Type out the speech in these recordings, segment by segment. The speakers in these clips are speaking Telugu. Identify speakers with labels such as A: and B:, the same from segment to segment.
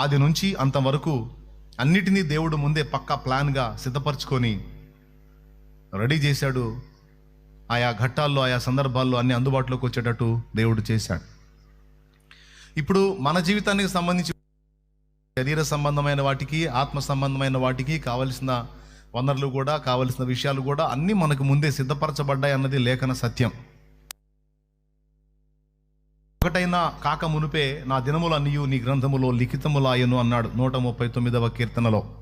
A: ఆది నుంచి అంతవరకు అన్నిటినీ దేవుడు ముందే పక్కా ప్లాన్గా సిద్ధపరచుకొని రెడీ చేశాడు. ఆయా ఘట్టాల్లో ఆయా సందర్భాల్లో అన్ని అందుబాటులోకి వచ్చేటట్టు దేవుడు చేశాడు. ఇప్పుడు మన జీవితానికి సంబంధించి శరీర సంబంధమైన వాటికి ఆత్మ సంబంధమైన వాటికి కావలసిన వనరులు కూడా కావలసిన విషయాలు కూడా అన్నీ మనకు ముందే సిద్ధపరచబడ్డాయి అన్నది లేఖన సత్యం. ఒకటైనా కాక మునుపే నా దినములన్నీయు నీ గ్రంథములో లిఖితములాయను అన్నాడు నూట ముప్పై తొమ్మిదవ కీర్తనలో.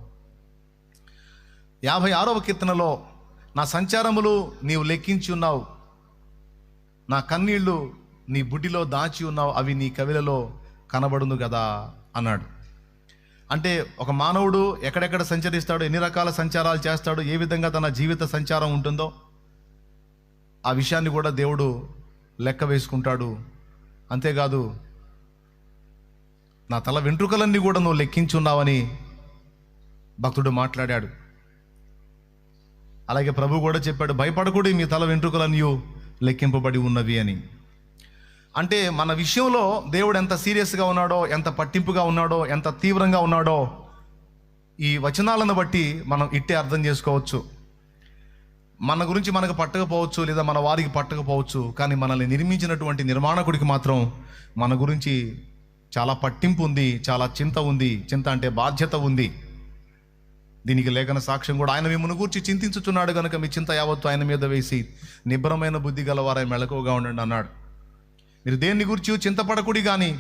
A: యాభై ఆరవ కీర్తనలో నా సంచారములు నీవు లెక్కించి ఉన్నావు. నా కన్నీళ్ళు నీ బుడ్డిలో దాచి ఉన్నావు అవి నీ కవిలలో కనబడును కదా అన్నాడు. అంటే ఒక మానవుడు ఎక్కడెక్కడ సంచరిస్తాడు ఎన్ని రకాల సంచారాలు చేస్తాడు ఏ విధంగా తన జీవిత సంచారం ఉంటుందో ఆ విషయాన్ని కూడా దేవుడు లెక్క వేసుకుంటాడు. అంతేకాదు నా తల వెంట్రుకలన్నీ కూడా నువ్వు లెక్కించున్నావని భక్తుడు మాట్లాడాడు. అలాగే ప్రభు కూడా చెప్పాడు భయపడకూడదు మీ తల వెంట్రుకలన్నీ లెక్కింపబడి ఉన్నవి అని. అంటే మన విషయంలో దేవుడు ఎంత సీరియస్గా ఉన్నాడో ఎంత పట్టింపుగా ఉన్నాడో ఎంత తీవ్రంగా ఉన్నాడో ఈ వచనాలను బట్టి మనం ఇట్టే అర్థం చేసుకోవచ్చు. మన గురించి మనకు పట్టకపోవచ్చు లేదా మన వారికి పట్టకపోవచ్చు కానీ మనల్ని నిర్మించినటువంటి నిర్మాణకుడికి మాత్రం మన గురించి చాలా పట్టింపు ఉంది చాలా చింత ఉంది. చింత అంటే బాధ్యత ఉంది. దీనికి లేఖన సాక్ష్యం కూడా ఆయన మిమ్మల్ని గూర్చి చింతించుచున్నాడు కనుక మీ చింత యావత్తు ఆయన మీద వేసి నిబ్రమైన బుద్ధి గలవారై మెళకువగా ఉండండి అన్నాడు. మీరు దేన్ని గురించి చింతపడకుడి కానీ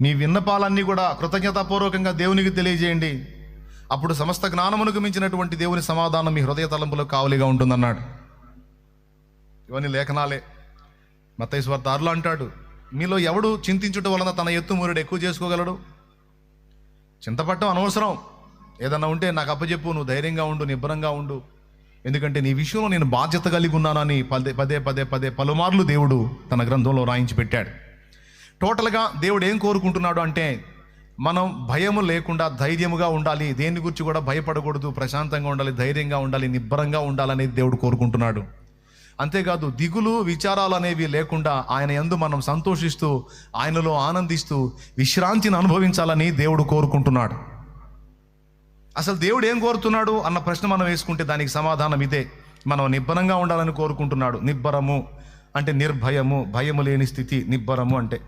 A: మీ విన్నపాలన్నీ కూడా కృతజ్ఞతాపూర్వకంగా దేవునికి తెలియజేయండి. అప్పుడు సమస్త జ్ఞానమునకు మించినటువంటి దేవుని సమాధానం మీ హృదయ తలంపులో కావలిగా ఉంటుందన్నాడు. ఇవన్నీ లేఖనాలే. మత్తైశ్వర్తారులు అంటాడు మీలో ఎవడు చింతించుట వలన తన ఎత్తు మురుడు ఎక్కువ చేసుకోగలడు? చింతపట్టం అనవసరం. ఏదన్నా ఉంటే నాకు అప్పచెప్పు నువ్వు ధైర్యంగా ఉండు నిబ్బరంగా ఉండు. ఎందుకంటే నీ విషయంలో నేను బాధ్యత కలిగి ఉన్నానని పదే పదే పదే పదే పలుమార్లు దేవుడు తన గ్రంథంలో రాయించి పెట్టాడు. టోటల్గా దేవుడు ఏం కోరుకుంటున్నాడు అంటే మనం భయము లేకుండా ధైర్యముగా ఉండాలి. దేని గురించి కూడా భయపడకూడదు. ప్రశాంతంగా ఉండాలి ధైర్యంగా ఉండాలి నిబ్బరంగా ఉండాలనేది దేవుడు కోరుకుంటున్నాడు. అంతేకాదు దిగులు విచారాలు అనేవి లేకుండా ఆయన ఎందు మనం సంతోషిస్తూ ఆయనలో ఆనందిస్తూ విశ్రాంతిని అనుభవించాలని దేవుడు కోరుకుంటున్నాడు. అసలు దేవుడు ఏం కోరుతున్నాడు అన్న ప్రశ్న మనం వేసుకుంటే దానికి సమాధానం ఇదే. మనం నిబ్బరంగా ఉండాలని కోరుకుంటున్నాడు. నిబ్బరము అంటే నిర్భయము భయము లేని స్థితి నిబ్బరము అంటే.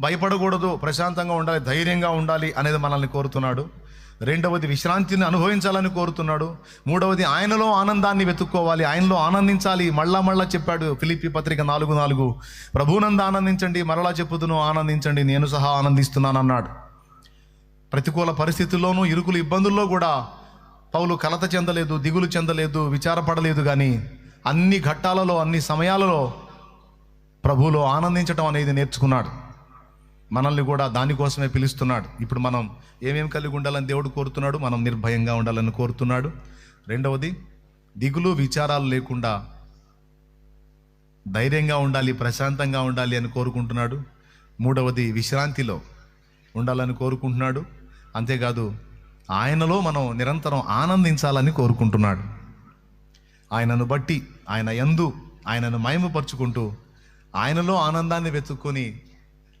A: భయపడకూడదు ప్రశాంతంగా ఉండాలి ధైర్యంగా ఉండాలి అనేది మనల్ని కోరుతున్నాడు. రెండవది విశ్రాంతిని అనుభవించాలని కోరుతున్నాడు. మూడవది ఆయనలో ఆనందాన్ని వెతుక్కోవాలి ఆయనలో ఆనందించాలి. మళ్ళా మళ్ళా చెప్పాడు ఫిలిపి పత్రిక నాలుగు నాలుగు. ప్రభునంద ఆనందించండి మరలా చెప్పుతును ఆనందించండి నేను సహా ఆనందిస్తున్నాను అన్నాడు ప్రతికూల పరిస్థితుల్లోనూ ఇరుకులు ఇబ్బందుల్లో కూడా పౌలు కలత చెందలేదు దిగులు చెందలేదు విచారపడలేదు కానీ అన్ని ఘట్టాలలో అన్ని సమయాలలో ప్రభువులో ఆనందించటం అనేది నేర్చుకున్నాడు. మనల్ని కూడా దానికోసమే పిలుస్తున్నాడు. ఇప్పుడు మనం ఏమేమి కలిగి ఉండాలని దేవుడు కోరుతున్నాడు? మనం నిర్భయంగా ఉండాలని కోరుతున్నాడు. రెండవది దిగులు విచారాలు లేకుండా ధైర్యంగా ఉండాలి ప్రశాంతంగా ఉండాలి అని కోరుకుంటున్నాడు. మూడవది విశ్రాంతిలో ఉండాలని కోరుకుంటున్నాడు. అంతేకాదు ఆయనలో మనం నిరంతరం ఆనందించాలని కోరుకుంటున్నాడు. ఆయనను బట్టి ఆయన ఎందు ఆయనను మయమపరుచుకుంటూ ఆయనలో ఆనందాన్ని వెతుక్కొని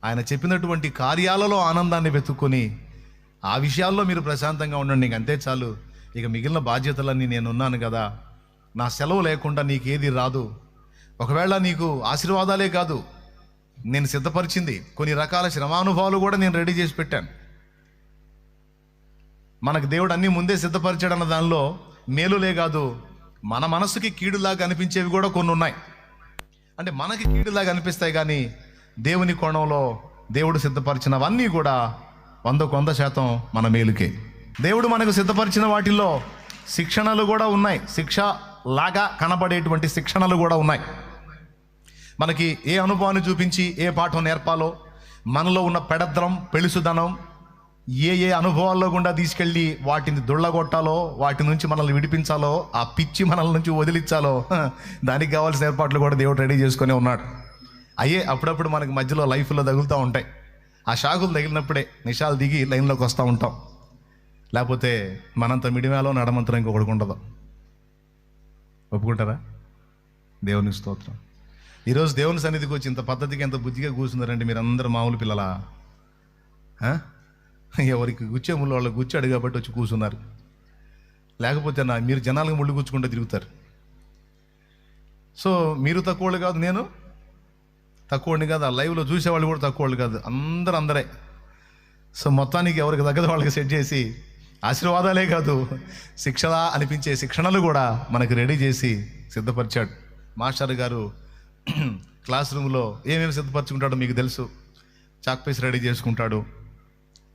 A: ఆయన చెప్పినటువంటి కార్యాలలో ఆనందాన్ని వెతుక్కొని ఆ విషయాల్లో మీరు ప్రశాంతంగా ఉండండి. ఇంక అంతే చాలు. ఇక మిగిలిన బాధ్యతలన్నీ నేను ఉన్నాను కదా. నా సెలవు లేకుండా నీకేది రాదు. ఒకవేళ నీకు ఆశీర్వాదాలే కాదు. నేను సిద్ధపరిచింది. కొన్ని రకాల శ్రమానుభవాలు కూడా నేను రెడీ చేసి పెట్టాను. మనకు దేవుడు అన్నీ ముందే సిద్ధపరిచాడన్న దానిలో మేలులే కాదు. మన మనసుకి కీడులాగా అనిపించేవి కూడా కొన్ని ఉన్నాయి అంటే మనకి కీడులాగా అనిపిస్తాయి కానీ దేవుని కోణంలో దేవుడు సిద్ధపరిచినవన్నీ కూడా వందకు వంద శాతం మన మేలుకే. దేవుడు మనకు సిద్ధపరిచిన వాటిల్లో శిక్షణలు కూడా ఉన్నాయి. శిక్ష లాగా కనబడేటువంటి శిక్షణలు కూడా ఉన్నాయి. మనకి ఏ అనుభవాన్ని చూపించి ఏ పాఠం నేర్పాలో మనలో ఉన్న పెడద్రం పెళుసుదనం ఏ ఏ అనుభవాల్లో గుండా తీసుకెళ్ళి వాటిని దుళ్ళగొట్టాలో వాటి నుంచి మనల్ని విడిపించాలో ఆ పిచ్చి మనల నుంచి వదిలించాలో దానికి కావాల్సిన ఏర్పాట్లు కూడా దేవుడు రెడీ చేసుకునే ఉన్నాడు. అయ్యే అప్పుడప్పుడు మనకి మధ్యలో లైఫ్లో తగులుతూ ఉంటాయి. ఆ షాకులు తగిలినప్పుడే నిషాలు దిగి లైన్లోకి వస్తూ ఉంటాం. లేకపోతే మనంత మిడిమేలో నడమంతరం ఇంకొకటి ఉండదు. ఒప్పుకుంటారా? దేవుని స్తోత్రం. ఈరోజు దేవుని సన్నిధికి వచ్చి ఇంత పద్ధతికి ఎంత బుద్ధిగా కూర్చున్నారండి మీరు అందరు మామూలు పిల్లలా? ఎవరికి గుచ్చే ముళ్ళు వాళ్ళకి గుచ్చాడు కాబట్టి వచ్చి కూర్చున్నారు. లేకపోతే నా మీరు జనాలకు ముళ్ళు గుచ్చుకుంటూ తిరుగుతారు. సో మీరు తక్కువళ్ళు కాదు నేను. తక్కువని కాదు ఆ లైవ్లో చూసేవాళ్ళు కూడా తక్కువళ్ళు కాదు. అందరు అందరే. సో మొత్తానికి ఎవరికి తగ్గదు వాళ్ళకి సెట్ చేసి ఆశీర్వాదాలే కాదు శిక్షణ అనిపించే శిక్షణలు కూడా మనకు రెడీ చేసి సిద్ధపరిచాడు. మాస్టర్ గారు క్లాస్ రూమ్లో ఏమేమి సిద్ధపరచుకుంటాడో మీకు తెలుసు. చాక్ పీస్ రెడీ చేసుకుంటాడు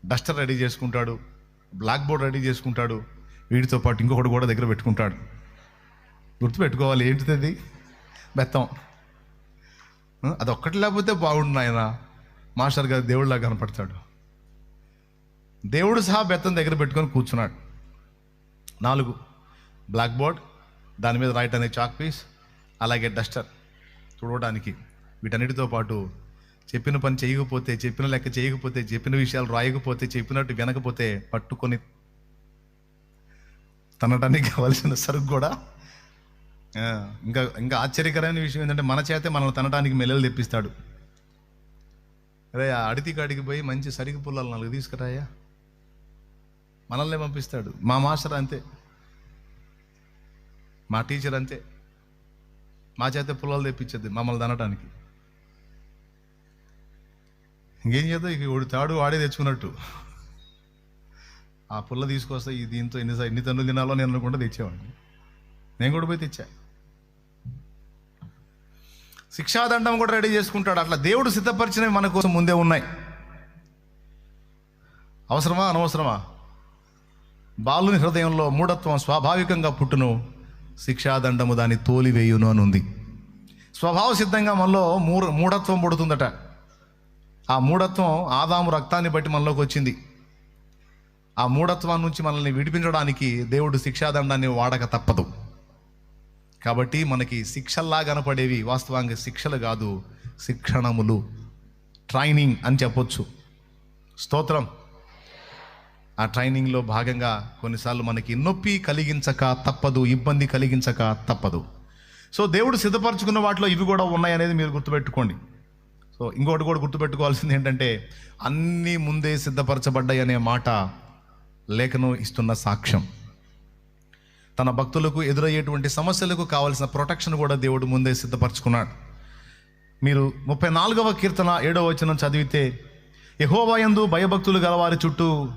A: డస్టర్ రెడీ చేసుకుంటాడు బ్లాక్ బోర్డ్ రెడీ చేసుకుంటాడు వీటితో పాటు ఇంకొకటి కూడా దగ్గర పెట్టుకుంటాడు. గుర్తుపెట్టుకోవాలి ఏంటిది బెత్తం. అదొక్కటి అది ఒక్కటి లేకపోతే బాగుండు ఆయన మాస్టర్ గారు దేవుడిలా కనపడతాడు. దేవుడు సహా బెత్తం దగ్గర పెట్టుకొని కూర్చున్నాడు. నాలుగు. బ్లాక్ బోర్డ్ దాని మీద రాయటానికి చాక్ పీస్ అలాగే డస్టర్ చూడడానికి. వీటన్నిటితో పాటు చెప్పిన పని చేయకపోతే చెప్పిన లెక్క చేయకపోతే చెప్పిన విషయాలు రాయకపోతే చెప్పినట్టు వినకపోతే పట్టుకొని తనటానికి కావాల్సిన సరుకు కూడా ఇంకా ఇంకా ఆశ్చర్యకరమైన విషయం ఏంటంటే మన చేతే మనల్ని తనటానికి మెల్లలు తెప్పిస్తాడు. అరే ఆ అడితి కాడికి పోయి మంచి సరిగి పుల్లలు నాలుగు తీసుకురాయా? మనల్నే పంపిస్తాడు. మా మాస్టర్ అంతే. మా టీచర్ అంతే. మా చేత పుల్లలు తెప్పించద్ది మమ్మల్ని తనటానికి. ఇంకేం చేద్దాం? ఇక వాడు తాడు వాడే తెచ్చుకున్నట్టు. ఆ పుల్ల తీసుకొస్తే ఈ దీంతో ఎన్ని ఎన్ని తన్నులు తినాలో నేను అనుకుంటే తెచ్చేవాడిని. నేను కూడా పోయి తెచ్చా? శిక్షాదండం కూడా రెడీ చేసుకుంటాడు. అట్లా దేవుడు సిద్ధపరిచినవి మన కోసం ముందే ఉన్నాయి. అవసరమా? అనవసరమా? బాలుని హృదయంలో మూఢత్వం స్వాభావికంగా పుట్టును శిక్షాదండము దాన్ని తోలివేయును అని ఉంది స్వభావ సిద్ధంగా మనలో మూర మూఢత్వం పుడుతుందట. ఆ మూఢత్వం ఆదాము రక్తాన్ని బట్టి మనలోకి వచ్చింది. ఆ మూఢత్వం నుంచి మనల్ని విడిపించడానికి దేవుడు శిక్షాదండాన్ని వాడక తప్పదు. కాబట్టి మనకి శిక్షల్లా కనపడేవి వాస్తవంగా శిక్షలు కాదు శిక్షణములు. ట్రైనింగ్ అని చెప్పొచ్చు. స్తోత్రం. ఆ ట్రైనింగ్లో భాగంగా కొన్నిసార్లు మనకి నొప్పి కలిగించక తప్పదు ఇబ్బంది కలిగించక తప్పదు. సో దేవుడు సిద్ధపరచుకున్న వాటిలో ఇవి కూడా ఉన్నాయనేది మీరు గుర్తుపెట్టుకోండి. సో ఇంకోటి కూడా గుర్తుపెట్టుకోవాల్సింది ఏంటంటే అన్నీ ముందే సిద్ధపరచబడ్డాయి అనే మాట లేఖనం ఇస్తున్న సాక్ష్యం. తన భక్తులకు ఎదురయ్యేటువంటి సమస్యలకు కావలసిన ప్రొటెక్షన్ కూడా దేవుడు ముందే సిద్ధపరచుకున్నాడు. మీరు ముప్పై నాలుగవ కీర్తన ఏడవ వచనం చదివితే యహోవాయందు భయభక్తులు గలవారి చుట్టూ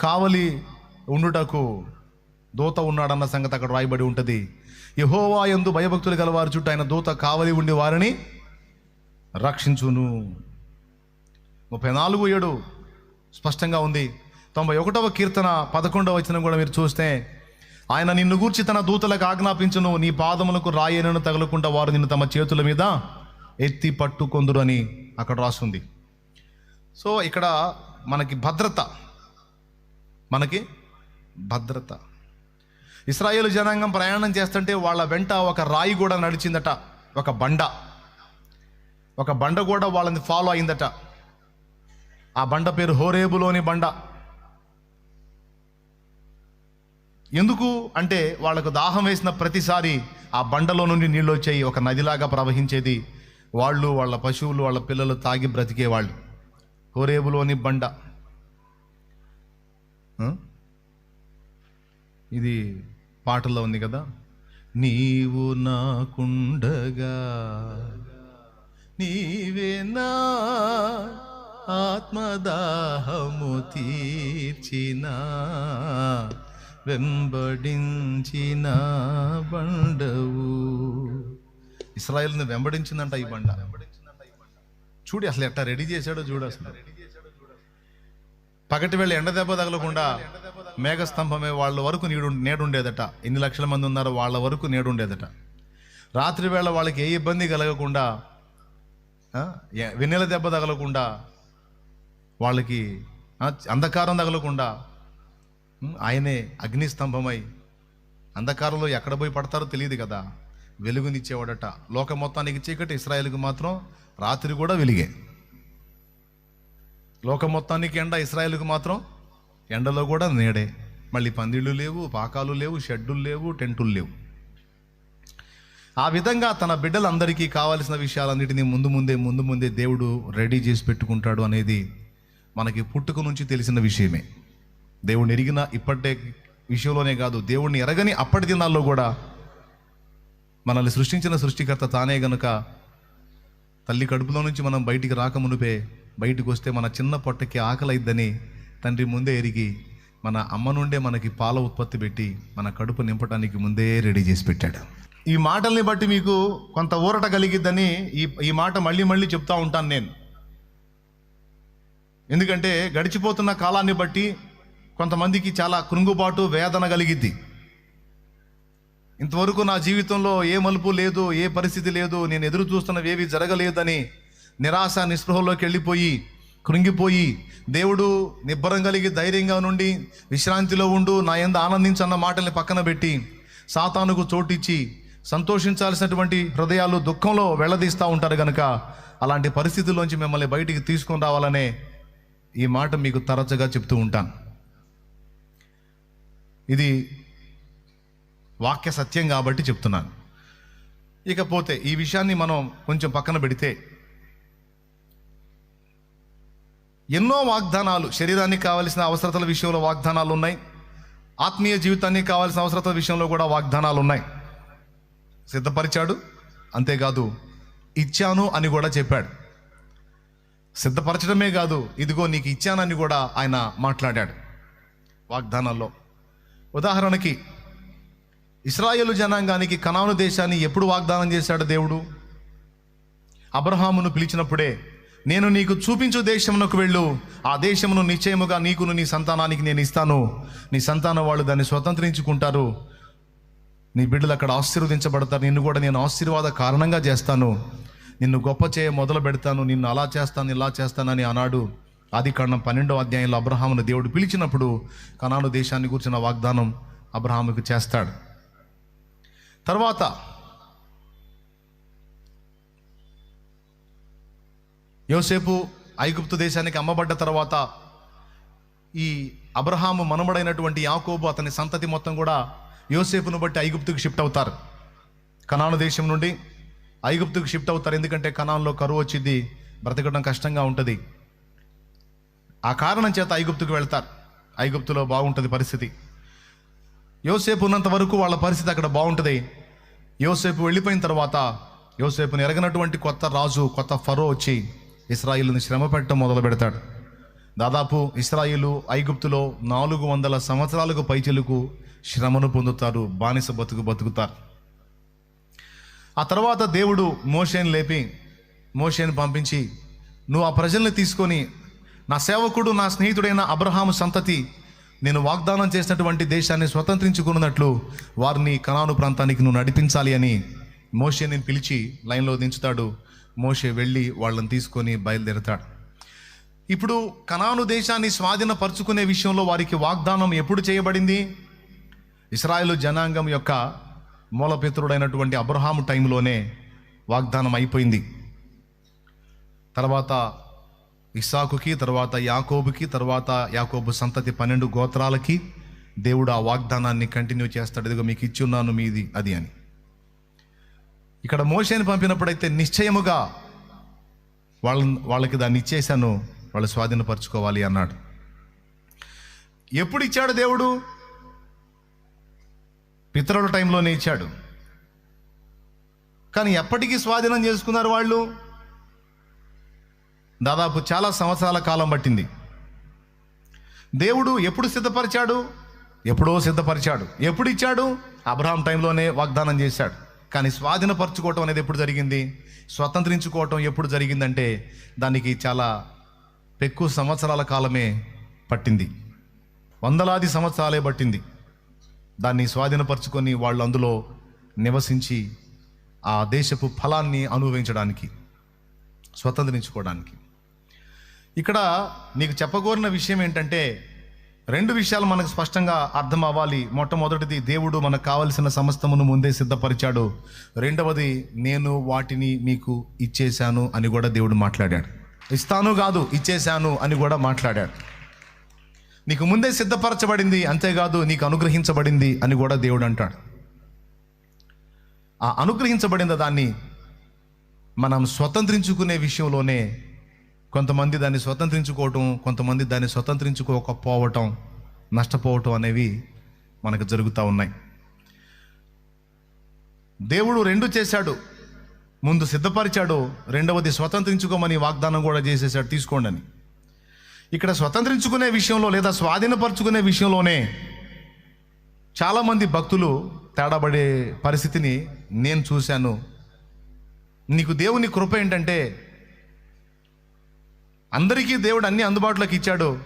A: కావలి ఉండుటకు దూత ఉన్నాడన్న సంగతి అక్కడ రాయబడి ఉంటుంది. యహోవాయందు భయభక్తులు గలవారి చుట్టూ ఆయన దూత కావలి ఉండి వారిని రక్షించును. ముప్పై నాలుగు ఏడు స్పష్టంగా ఉంది. తొంభై ఒకటవ కీర్తన పదకొండవ వచనం కూడా మీరు చూస్తే ఆయన నిన్ను గూర్చి తన దూతలకు ఆజ్ఞాపించును. నీ పాదములకు రాయనను తగలకుండా వారు నిన్ను తమ చేతుల మీద ఎత్తి పట్టుకొందురు అని అక్కడ రాస్తుంది సో ఇక్కడ మనకి భద్రత. మనకి భద్రత. ఇస్రాయేల్ జనాంగం ప్రయాణం చేస్తుంటే వాళ్ళ వెంట ఒక రాయి కూడా నడిచిందట. ఒక బండ. ఒక బండ కూడా వాళ్ళని ఫాలో అయిందట. ఆ బండ పేరు హోరేబులోని బండ. ఎందుకు? అంటే వాళ్ళకు దాహం వేసిన ప్రతిసారి ఆ బండలో నుండి నీళ్ళు వచ్చాయి ఒక నదిలాగా ప్రవహించేది. వాళ్ళు వాళ్ళ పశువులు వాళ్ళ పిల్లలు తాగి బ్రతికేవాళ్ళు. హోరేబులోని బండ. ఇది పాటల్లో ఉంది కదా. నీవు నాకుండగా నీవే నా ఆత్మదాహము తీర్చినా. వెంబడించిన బండవు. ఇస్రాయల్ని వెంబడించిందంట ఈ బండ. చూడు అసలు ఎట్టా రెడీ చేశాడో చూడు అసలు. పగటి వేళ ఎండ దెబ్బ తగలకుండా మేఘస్తంభమే వాళ్ళ వరకు నీడు నేడుండేదట. ఎన్ని లక్షల మంది ఉన్నారో వాళ్ళ వరకు నేడుండేదట. రాత్రి వేళ వాళ్ళకి ఏ ఇబ్బంది కలగకుండా వెన్నెల దెబ్బ తగలకుండా వాళ్ళకి అంధకారం తగలకుండా ఆయనే అగ్నిస్తంభమై. అంధకారంలో ఎక్కడ పోయి పడతారో తెలియదు కదా. వెలుగునిచ్చేవాడట. లోక మొత్తానికి చీకటి ఇస్రాయేల్కి మాత్రం రాత్రి కూడా వెలిగే. లోక మొత్తానికి ఎండ ఇస్రాయేల్కి మాత్రం ఎండలో కూడా నేడే. మళ్ళీ పందిళ్ళు లేవు పాకాలు లేవు షెడ్డులు లేవు టెంటులు లేవు. ఆ విధంగా తన బిడ్డలందరికీ కావాల్సిన విషయాలన్నిటినీ ముందు ముందే ముందు ముందే దేవుడు రెడీ చేసి పెట్టుకుంటాడు అనేది మనకి పుట్టుక నుంచి తెలిసిన విషయమే. దేవుణ్ణి ఎరిగిన ఇప్పటి విషయంలోనే కాదు దేవుణ్ణి ఎరగని అప్పటి దినాల్లో కూడా మనల్ని సృష్టించిన సృష్టికర్త తానే గనుక తల్లి కడుపులో నుంచి మనం బయటికి రాకమునుపే బయటికి వస్తే మన చిన్న పొట్టకి ఆకలైద్దని తండ్రి ముందే ఎరిగి మన అమ్మ నుండే మనకి పాల ఉత్పత్తి పెట్టి మన కడుపు నింపడానికి ముందే రెడీ చేసి పెట్టాడు. ఈ మాటల్ని బట్టి మీకు కొంత ఊరట కలిగిద్దని ఈ ఈ మాట మళ్ళీ మళ్ళీ చెప్తా ఉంటాను నేను. ఎందుకంటే గడిచిపోతున్న కాలాన్ని బట్టి కొంతమందికి చాలా కృంగుబాటు వేదన కలిగిద్ది. ఇంతవరకు నా జీవితంలో ఏ మలుపు లేదు ఏ పరిస్థితి లేదు నేను ఎదురు చూస్తున్నవేవి జరగలేదని నిరాశ నిస్పృహలోకి వెళ్ళిపోయి కృంగిపోయి దేవుడు నిబ్బరం కలిగి ధైర్యంగా నుండి విశ్రాంతిలో ఉండు నా ఎందు ఆనందించన్న మాటల్ని పక్కన పెట్టి సాతానుకు చోటిచ్చి సంతోషించాల్సినటువంటి హృదయాలు దుఃఖంలో వెళ్ళదీస్తూ ఉంటారు కనుక అలాంటి పరిస్థితుల్లోంచి మిమ్మల్ని బయటికి తీసుకొని రావాలనే ఈ మాట మీకు తరచుగా చెప్తూ ఉంటాను. ఇది వాక్య సత్యం కాబట్టి చెప్తున్నాను. ఇకపోతే ఈ విషయాన్ని మనం కొంచెం పక్కన పెడితే ఎన్నో వాగ్దానాలు శరీరానికి కావలసిన అవసరతల విషయంలో వాగ్దానాలు ఉన్నాయి. ఆత్మీయ జీవితానికి కావాల్సిన అవసరతల విషయంలో కూడా వాగ్దానాలు ఉన్నాయి. సిద్ధపరిచాడు? అంతేకాదు ఇచ్చాను అని కూడా చెప్పాడు. సిద్ధపరచడమే కాదు ఇదిగో నీకు ఇచ్చానని కూడా ఆయన మాట్లాడాడు వాగ్దానాల్లో. ఉదాహరణకి ఇస్రాయేలు జనాంగానికి కనాను దేశాన్ని ఎప్పుడు వాగ్దానం చేశాడు దేవుడు? అబ్రహామును పిలిచినప్పుడే నేను నీకు చూపించు దేశమునకు వెళ్ళు ఆ దేశమును నిశ్చయముగా నీకును నీ సంతానానికి నేను ఇస్తాను. నీ సంతానం వాళ్ళు దాన్ని స్వతంత్రించుకుంటారు. నీ బిడ్డలు అక్కడ ఆశీర్వదించబడతారు. నిన్ను కూడా నేను ఆశీర్వాద కారణంగా చేస్తాను. నిన్ను గొప్ప చేయ మొదలు పెడతాను. నిన్ను అలా చేస్తాను ఇలా చేస్తానని అన్నాడు. ఆది కాండం పన్నెండో అధ్యాయంలో అబ్రహామును దేవుడు పిలిచినప్పుడు కనాను దేశాన్ని కూర్చున్న వాగ్దానం అబ్రహాముకు చేస్తాడు. తర్వాత యోసేపు ఐగుప్తు దేశానికి అమ్మబడ్డ తర్వాత ఈ అబ్రహాము మనుమడైనటువంటి యాకోబు అతని సంతతి మొత్తం కూడా యోసేపును బట్టి ఐగుప్తుకు షిఫ్ట్ అవుతారు. కనాను దేశం నుండి ఐగుప్తుకు షిఫ్ట్ అవుతారు. ఎందుకంటే కనాన్లో కరువు వచ్చింది బ్రతకడం కష్టంగా ఉంటుంది. ఆ కారణం చేత ఐగుప్తుకు వెళ్తారు. ఐగుప్తులో బాగుంటుంది పరిస్థితి. యోసేపు ఉన్నంత వరకు వాళ్ళ పరిస్థితి అక్కడ బాగుంటుంది. యోసేపు వెళ్ళిపోయిన తర్వాత యోసేపుని ఎరగనటువంటి కొత్త రాజు కొత్త ఫరో వచ్చి ఇస్రాయిల్ని శ్రమ పెట్టడం మొదలు పెడతాడు. దాదాపు ఇస్రాయిలు ఐగుప్తులో నాలుగు వందల సంవత్సరాలకు పైచెలుకు శ్రమను పొందుతారు బానిస బతుకు బతుకుతారు. ఆ తర్వాత దేవుడు మోషేని లేపి మోషేని పంపించి నువ్వు ఆ ప్రజల్ని తీసుకొని నా సేవకుడు నా స్నేహితుడైన అబ్రహాము సంతతి నేను వాగ్దానం చేసినటువంటి దేశాన్ని స్వతంత్రించుకున్నట్లు వారిని కనాను ప్రాంతానికి నువ్వు నడిపించాలి అని మోషేని పిలిచి లైన్లో దించుతాడు. మోషే వెళ్ళి వాళ్ళని తీసుకొని బయలుదేరతాడు. ఇప్పుడు కనాను దేశాన్ని స్వాధీనపరుచుకునే విషయంలో వారికి వాగ్దానం ఎప్పుడు చేయబడింది? ఇస్రాయేలు జనాంగం యొక్క మూలపితరుడైనటువంటి అబ్రహాము టైంలోనే వాగ్దానం అయిపోయింది. తర్వాత ఇస్సాకుకి తర్వాత యాకోబుకి తర్వాత యాకోబు సంతతి పన్నెండు గోత్రాలకి దేవుడు ఆ వాగ్దానాన్ని కంటిన్యూ చేస్తాడు. ఇదిగో మీకు ఇచ్చి ఉన్నాను మీది అది అని. ఇక్కడ మోసేని పంపినప్పుడైతే నిశ్చయముగా వాళ్ళ వాళ్ళకి దాన్ని ఇచ్చేశాను. వాళ్ళు స్వాధీనపరచుకోవాలి అన్నాడు. ఎప్పుడు ఇచ్చాడు దేవుడు? పితరుల టైంలోనే ఇచ్చాడు. కానీ ఎప్పటికీ స్వాధీనం చేసుకున్నారు వాళ్ళు? దాదాపు చాలా సంవత్సరాల కాలం పట్టింది. దేవుడు ఎప్పుడు సిద్ధపరిచాడు? ఎప్పుడో సిద్ధపరిచాడు. ఎప్పుడు ఇచ్చాడు అబ్రహాం టైంలోనే వాగ్దానం చేశాడు. కానీ స్వాధీనపరచుకోవటం అనేది ఎప్పుడు జరిగింది? స్వతంత్రించుకోవటం ఎప్పుడు జరిగిందంటే దానికి చాలా ఎక్కువ సంవత్సరాల కాలమే పట్టింది. వందలాది సంవత్సరాలే పట్టింది. దాన్ని స్వాధీనపరచుకొని వాళ్ళు అందులో నివసించి ఆ దేశపు ఫలాన్ని అనుభవించడానికి స్వతంత్రించుకోవడానికి. ఇక్కడ నీకు చెప్పగోరిన విషయం ఏంటంటే రెండు విషయాలు మనకు స్పష్టంగా అర్థం అవ్వాలి మొట్టమొదటిది దేవుడు మనకు కావలసిన సమస్తమును ముందే సిద్ధపరిచాడు. రెండవది నేను వాటిని మీకు ఇచ్చేశాను అని కూడా దేవుడు మాట్లాడాడు. ఇస్తాను కాదు ఇచ్చేశాను అని కూడా మాట్లాడాడు. నీకు ముందే సిద్ధపరచబడింది అంతేకాదు నీకు అనుగ్రహించబడింది అని కూడా దేవుడు అంటాడు. ఆ అనుగ్రహించబడిన దాన్ని మనం స్వతంత్రించుకునే విషయంలోనే కొంతమంది దాన్ని స్వతంత్రించుకోవటం కొంతమంది దాన్ని స్వతంత్రించుకోకపోవటం నష్టపోవటం అనేవి మనకు జరుగుతూ ఉన్నాయి. దేవుడు రెండు చేశాడు. ముందు సిద్ధపరిచాడు రెండవది స్వతంత్రించుకోమని వాగ్దానం కూడా చేసేసాడు తీసుకోండి అని ఇక్కడ స్వతంత్రించుకునే విషయంలో లేదా స్వాధీనపరచుకునే విషయంలోనే చాలామంది భక్తులు తేడాబడే పరిస్థితిని నేను చూశాను. నీకు దేవుని కృప ఏంటంటే అందరికీ దేవుడు అన్ని అందుబాటులోకి ఇచ్చాడు.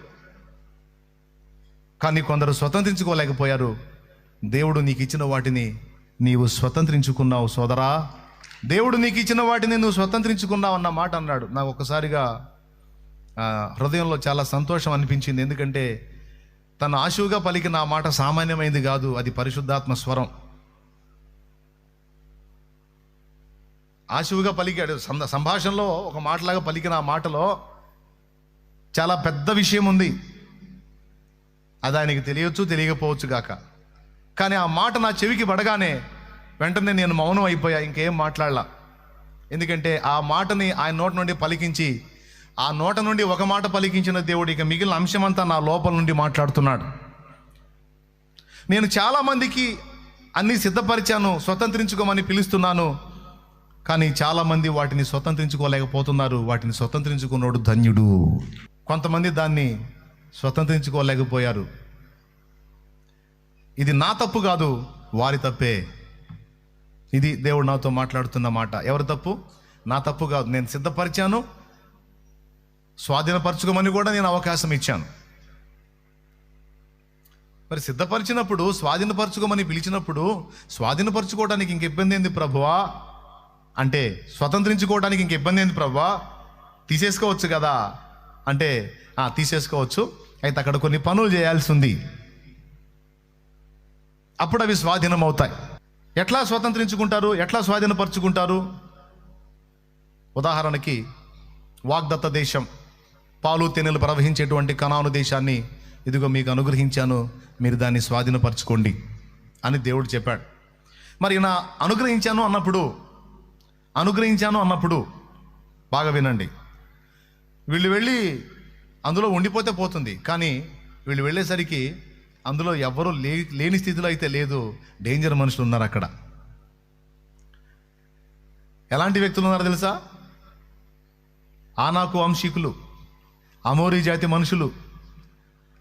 A: కానీ కొందరు స్వతంత్రించుకోలేకపోయారు. దేవుడు నీకు ఇచ్చిన వాటిని నీవు స్వతంత్రించుకున్నావు సోదరా. దేవుడు నీకు ఇచ్చిన వాటిని నువ్వు స్వతంత్రించుకున్నావు అన్న మాట అన్నాడు. నాకు ఒక్కసారిగా హృదయంలో చాలా సంతోషం అనిపించింది. ఎందుకంటే తన ఆశువుగా పలికిన ఆ మాట సామాన్యమైంది కాదు. అది పరిశుద్ధాత్మ స్వరం. ఆశువుగా పలికాడు. సంద- సంభాషణలో ఒక మాటలాగా పలికిన ఆ మాటలో చాలా పెద్ద విషయం ఉంది. అది ఆయనకి తెలియచ్చు తెలియకపోవచ్చు గాక. కానీ ఆ మాట నా చెవికి పడగానే వెంటనే నేను మౌనం అయిపోయా ఇంకేం మాట్లాడలా. ఎందుకంటే ఆ మాటని ఆయన నోట నుండి పలికించి ఆ నోట నుండి ఒక మాట పలికించిన దేవుడు ఇక మిగిలిన అంశమంతా నా లోపల నుండి మాట్లాడుతున్నాడు. నేను చాలామందికి అన్నీ సిద్ధపరిచాను స్వతంత్రించుకోమని పిలుస్తున్నాను. కానీ చాలామంది వాటిని స్వతంత్రించుకోలేకపోతున్నారు వాటిని స్వతంత్రించుకున్నోడు ధన్యుడు. కొంతమంది దాన్ని స్వతంత్రించుకోలేకపోయారు. ఇది నా తప్పు కాదు వారి తప్పే. ఇది దేవుడు నాతో మాట్లాడుతున్న మాట. ఎవరి తప్పు? నా తప్పు కాదు. నేను సిద్ధపరిచాను స్వాధీనపరచుకోమని కూడా నేను అవకాశం ఇచ్చాను. మరి సిద్ధపరిచినప్పుడు స్వాధీనపరచుకోమని పిలిచినప్పుడు స్వాధీనపరచుకోవడానికి ఇంక ఇబ్బంది ఏంది ప్రభువా? అంటే స్వతంత్రించుకోవడానికి ఇంక ఇబ్బంది ఏంది ప్రభువా? తీసేసుకోవచ్చు కదా. అంటే తీసేసుకోవచ్చు. అయితే అక్కడ కొన్ని పనులు చేయాల్సి ఉంది అప్పుడు అవి స్వాధీనం అవుతాయి ఎట్లా స్వతంత్రించుకుంటారు? ఎట్లా స్వాధీనపరుచుకుంటారు? ఉదాహరణకి వాగ్దత్త దేశం. పాలు తెనెలు ప్రవహించేటువంటి కణాను దేశాన్ని ఇదిగో మీకు అనుగ్రహించాను. మీరు దాన్ని స్వాధీనపరచుకోండి అని దేవుడు చెప్పాడు. మరి నా అనుగ్రహించాను అన్నప్పుడు అనుగ్రహించాను అన్నప్పుడు బాగా వినండి. వీళ్ళు వెళ్ళి అందులో ఉండిపోతే పోతుంది. కానీ వీళ్ళు వెళ్ళేసరికి అందులో ఎవరు లే లేని స్థితిలో అయితే లేదు. డేంజర్ మనుషులు ఉన్నారు అక్కడ. ఎలాంటి వ్యక్తులు ఉన్నారు తెలుసా? ఆనాకు వంశీకులు అమోరీ జాతి మనుషులు.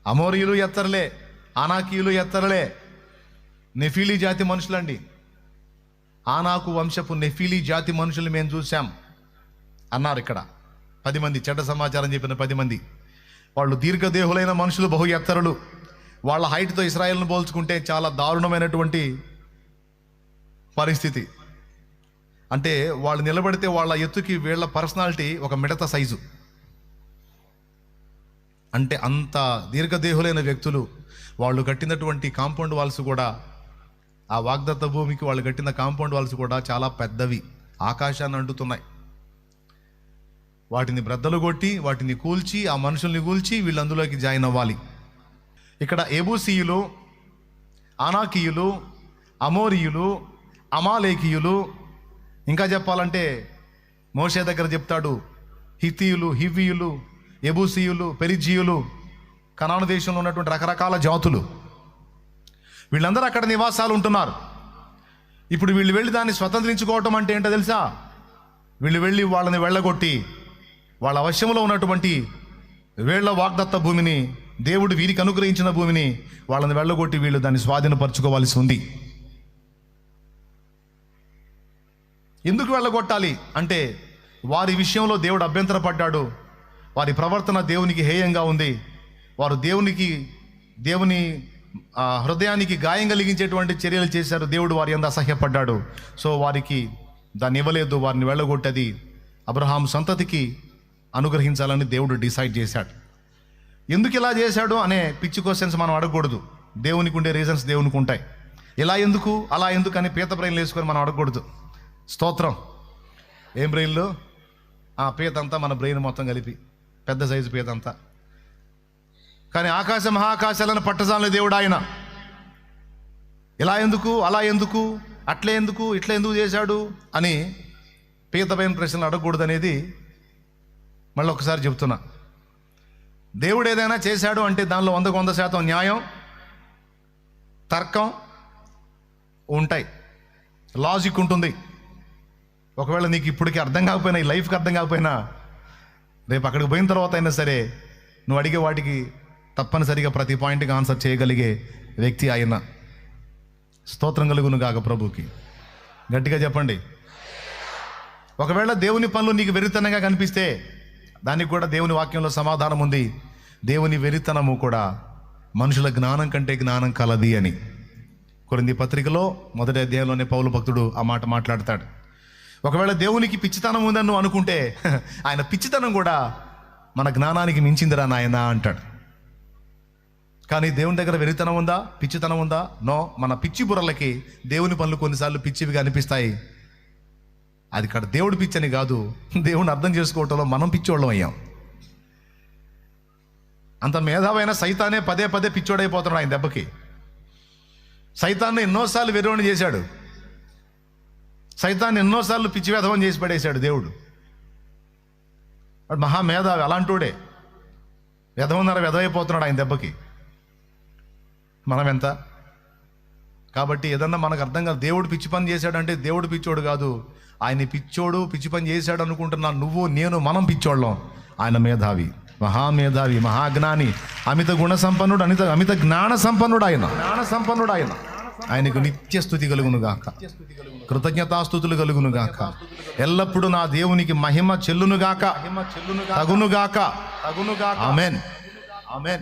A: అమోరీయులు ఎత్తరలే ఆనాకీయులు ఎత్తరలే. నెఫీలీ జాతి మనుషులండి. ఆనాకు వంశపు నెఫీలీ జాతి మనుషులు మేము చూసాం అన్నారు ఇక్కడ. పది మంది చెడ్డ సమాచారం చెప్పిన పది మంది. వాళ్ళు దీర్ఘదేహులైన మనుషులు బహు ఎత్తరులు వాళ్ళ హైట్తో ఇస్రాయల్ను పోల్చుకుంటే చాలా దారుణమైనటువంటి పరిస్థితి. అంటే వాళ్ళు నిలబడితే వాళ్ళ ఎత్తుకి వీళ్ళ పర్సనాలిటీ ఒక మిడత సైజు. అంటే అంత దీర్ఘదేహులైన వ్యక్తులు వాళ్ళు కట్టినటువంటి కాంపౌండ్ వాల్స్ కూడా ఆ వాగ్దత్త భూమికి వాళ్ళు కట్టిన కాంపౌండ్ వాల్స్ కూడా చాలా పెద్దవి. ఆకాశాన్ని అంటుతున్నాయి. వాటిని బ్రద్దలు కొట్టి వాటిని కూల్చి ఆ మనుషుల్ని కూల్చి వీళ్ళు అందులోకి జాయిన్ అవ్వాలి. ఇక్కడ ఏబూసీయులు అనాకీయులు అమోరియులు అమాలేకీయులు ఇంకా చెప్పాలంటే మోషే దగ్గర చెప్తాడు హితీయులు హివ్వీయులు ఎబూసీయులు పెరిజీయులు కనాను దేశంలో ఉన్నటువంటి రకరకాల జాతులు. వీళ్ళందరూ అక్కడ నివాసాలు ఉంటున్నారు. ఇప్పుడు వీళ్ళు వెళ్ళి దాన్ని స్వతంత్రించుకోవటం అంటే ఏంటో తెలుసా? వీళ్ళు వెళ్ళి వాళ్ళని వెళ్ళగొట్టి వాళ్ళ అవశ్యంలో ఉన్నటువంటి వేళ్ళ వాగ్దత్త భూమిని దేవుడు వీరికి అనుగ్రహించిన భూమిని వాళ్ళని వెళ్ళగొట్టి వీళ్ళు దాన్ని స్వాధీనపరచుకోవాల్సి ఉంది. ఎందుకు వెళ్ళగొట్టాలి? అంటే వారి విషయంలో దేవుడు అభ్యంతరపడ్డాడు. వారి ప్రవర్తన దేవునికి హేయంగా ఉంది. వారు దేవునికి దేవుని హృదయానికి గాయం కలిగించేటువంటి చర్యలు చేశారు. దేవుడు వారి అంద అసహ్యపడ్డాడు. సో వారికి దాన్ని ఇవ్వలేదు. వారిని వెళ్ళగొట్టది అబ్రహాం సంతతికి అనుగ్రహించాలని దేవుడు డిసైడ్ చేశాడు. ఎందుకు ఇలా చేశాడు అనే పిచ్చి క్వశ్చన్స్ మనం అడగకూడదు. దేవునికి ఉండే రీజన్స్ దేవునికి ఉంటాయి. ఇలా ఎందుకు అలా ఎందుకు అని పీత బ్రెయిన్లు వేసుకొని మనం అడగకూడదు. స్తోత్రం. ఏం బ్రెయిన్లు ఆ పీత అంతా మన బ్రెయిన్ మొత్తం కలిపి. పెద్ద సైజు పీత అంతా. కానీ ఆకాశ మహాకాశాలను పట్టజాలని దేవుడు ఆయన. ఇలా ఎందుకు అలా ఎందుకు అట్లే ఎందుకు ఇట్లా ఎందుకు చేశాడు అని పీతపైన ప్రశ్నలు అడగకూడదు అనేది మళ్ళీ ఒకసారి చెప్తున్నా. దేవుడు ఏదైనా చేశాడు అంటే దానిలో వందకు వంద శాతం న్యాయం తర్కం ఉంటాయి. లాజిక్ ఉంటుంది. ఒకవేళ నీకు ఇప్పటికి అర్థం కాకపోయినా ఈ లైఫ్కి అర్థం కాకపోయినా రేపు అక్కడికి పోయిన తర్వాత అయినా సరే నువ్వు అడిగే వాటికి తప్పనిసరిగా ప్రతి పాయింట్కి ఆన్సర్ చేయగలిగే వ్యక్తి ఆయన. స్తోత్రం కలుగును కాక ప్రభుకి గట్టిగా చెప్పండి. ఒకవేళ దేవుని పనులు నీకు వెరితనంగా కనిపిస్తే దానికి కూడా దేవుని వాక్యంలో సమాధానం ఉంది. దేవుని వెరితనము కూడా మనుషుల జ్ఞానం కంటే జ్ఞానం కలది అని. కొరింది పత్రికలో మొదటి అధ్యాయంలోనే పౌలు భక్తుడు ఆ మాట మాట్లాడతాడు. ఒకవేళ దేవునికి పిచ్చితనం ఉందని నువ్వు అనుకుంటే ఆయన పిచ్చితనం కూడా మన జ్ఞానానికి మించిందిరా నాయన అంటాడు. కానీ దేవుని దగ్గర వెరితనం ఉందా? పిచ్చితనం ఉందా? నో. మన పిచ్చి బుర్రలకి దేవుని పనులు కొన్నిసార్లు పిచ్చివిగా అనిపిస్తాయి. అది ఇక్కడ దేవుడు పిచ్చని కాదు. దేవుని అర్థం చేసుకోవటంలో మనం పిచ్చోళ్ళం అయ్యాం. అంత మేధావైన సైతానే పదే పదే పిచ్చోడైపోతున్నాడు ఆయన దెబ్బకి. సైతాన్ని ఎన్నోసార్లు వెరువని చేశాడు. సైతాన్ని ఎన్నోసార్లు పిచ్చి వేధవం చేసి పడేశాడు దేవుడు. వాడు మహామేధావి అలాంటోడే. వెధవన్నర వెధవైపోతున్నాడు ఆయన దెబ్బకి. మనం ఎంత కాబట్టి ఏదన్నా మనకు అర్థం కాదు. దేవుడు పిచ్చి పని చేశాడంటే దేవుడు పిచ్చోడు కాదు. ఆయన పిచ్చోడు పిచ్చి పని చేశాడు అనుకుంటున్నా నువ్వు నేను మనం పిచ్చోళ్ళం. ఆయన మేధావి మహామేధావి మహాజ్ఞాని అమిత గుణ సంపన్నుడు అమిత అమిత జ్ఞాన సంపన్నుడు ఆయన. జ్ఞాన సంపన్నుడు ఆయన. ఆయనకు నిత్య స్థుతి కలుగును గాక. కృతజ్ఞతాస్థుతులు కలుగును గాక. ఎల్లప్పుడూ నా దేవునికి మహిమ చెల్లును గాక. తగును గాక. తగును గాక. ఆమెన్. ఆమెన్.